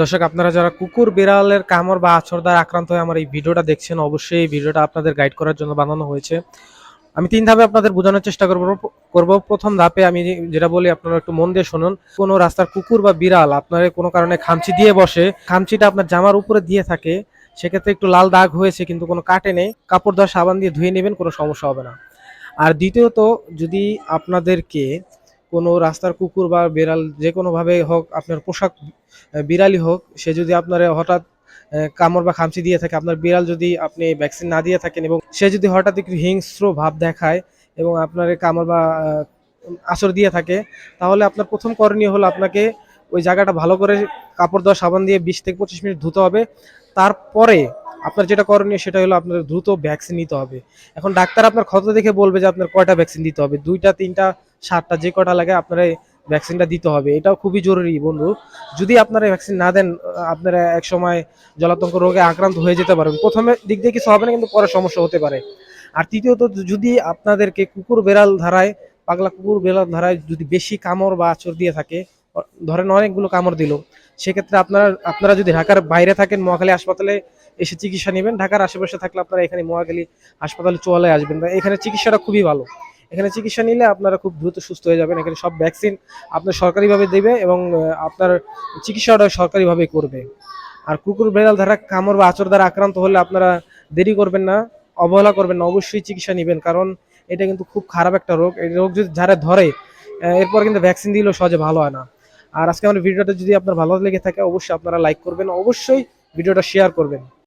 দর্শক, আপনারা যারা কুকুর, বিড়ালের কামড় বা আছর দ্বারা আক্রান্ত হয়ে আমার এই ভিডিওটা দেখছেন, অবশ্যই এই ভিডিওটা আপনাদের গাইড করার জন্য বানানো হয়েছে। আমি তিন ধাপে আপনাদের বোঝানোর চেষ্টা করব। করব প্রথম ধাপে আমি যেটা বলি, আপনারা একটু মন দিয়ে শুনুন। কোনো রাস্তার কুকুর বা বিড়াল আপনার কোনো কারণে খামচি দিয়ে বসে, খামচিটা আপনার জামার উপরে দিয়ে থাকে, সেক্ষেত্রে একটু লাল দাগ হয়েছে কিন্তু কোনো কাটে নেই, কাপড় দেওয়া সাবান দিয়ে ধুয়ে নেবেন, কোনো সমস্যা হবে না। আর দ্বিতীয়ত, যদি আপনাদেরকে কোনো রাস্তার কুকুর বা বিড়াল যে কোনোভাবে হোক, আপনার পোশাক বিড়ালই হোক, সে যদি আপনার হঠাৎ কামড় বা খামচি দিয়ে থাকে, আপনার বিড়াল যদি আপনি ভ্যাকসিন না দিয়ে থাকেন এবং সে যদি হঠাৎ একটু হিংস্র ভাব দেখায় এবং আপনার কামড় বা আঁচড় দিয়ে থাকে, তাহলে আপনার প্রথম করণীয় হলো আপনাকে ওই জায়গাটা ভালো করে কাপড় দেওয়া সাবান দিয়ে বিশ থেকে পঁচিশ মিনিট ধুতে হবে। তারপরে আপনার যেটা করণীয় সেটা হলো আপনার দ্রুত ভ্যাকসিন নিতে হবে। এখন ডাক্তার আপনার ক্ষত দেখে বলবে যে আপনার কয়টা ভ্যাকসিন দিতে হবে? দুইটা, তিনটা, সাতটা, যে কটা লাগে আপনার ভ্যাকসিনটা দিতে হবে। এটাও খুবই জরুরি বন্ধু। যদি আপনারা ভ্যাকসিন না দেন, আপনারা এক সময় জলাতঙ্ক রোগে আক্রান্ত হয়ে যেতে পারেন প্রথমে দিক দিয়ে কিছু হবে না, কিন্তু পরে সমস্যা হতে পারে। আর তৃতীয়ত, যদি আপনাদেরকে কুকুর বেড়াল ধারায়, পাগলা কুকুর বেড়াল ধারায় যদি বেশি কামড় বা আচর দিয়ে থাকে, ধরেন অনেকগুলো কামড় দিল, সেক্ষেত্রে আপনারা আপনারা যদি ঢাকার বাইরে থাকেন, মহাখালী হাসপাতালে এসে চিকিৎসা নেবেন। ঢাকার আশেপাশে থাকলে আপনারা এখানে মহাখালী হাসপাতালে চলে আসবেন। এখানে চিকিৎসাটা খুবই ভালো। এখানে চিকিৎসা নিলে আপনারা খুব দ্রুত সুস্থ হয়ে যাবেন। এখানে সব ভ্যাকসিন আপনার সরকারিভাবে দেবে এবং আপনার চিকিৎসাটা সরকারিভাবে করবে। আর কুকুর বেড়াল দ্বারা, কামড় বা আচর দ্বারা আক্রান্ত হলে আপনারা দেরি করবেন না, অবহেলা করবেন না, অবশ্যই চিকিৎসা নেবেন। কারণ এটা কিন্তু খুব খারাপ একটা রোগ। এই রোগ যদি যারা ধরে এরপর কিন্তু ভ্যাকসিন দিলেও সহজে ভালো হয় না। আর আজকে আমার ভিডিওটা যদি আপনার ভালো লেগে থাকে, অবশ্যই আপনারা লাইক করবেন। অবশ্যই ভিডিওটা শেয়ার করবেন।